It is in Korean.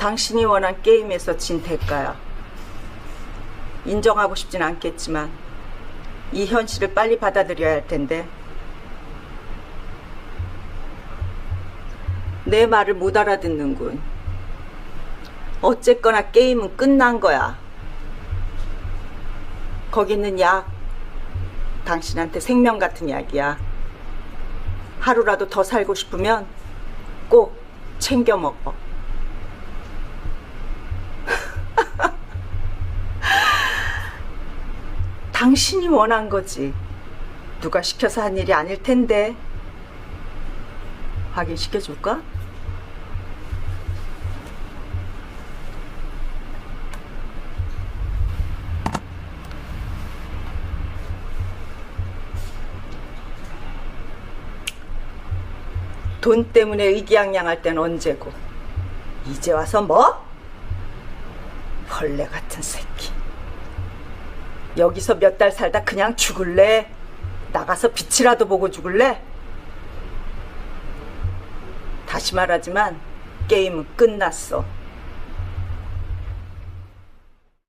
당신이 원한 게임에서 진 대가야. 인정하고 싶진 않겠지만 이 현실을 빨리 받아들여야 할 텐데 내 말을 못 알아듣는군. 어쨌거나 게임은 끝난 거야. 거기 있는 약 당신한테 생명 같은 약이야. 하루라도 더 살고 싶으면 꼭 챙겨 먹어. 당신이 원한 거지. 누가 시켜서 한 일이 아닐 텐데. 확인시켜 줄까? 돈 때문에 의기양양할 땐 언제고. 이제 와서 뭐? 벌레 같은 새끼. 여기서 몇 달 살다 그냥 죽을래? 나가서 빛이라도 보고 죽을래? 다시 말하지만 게임은 끝났어.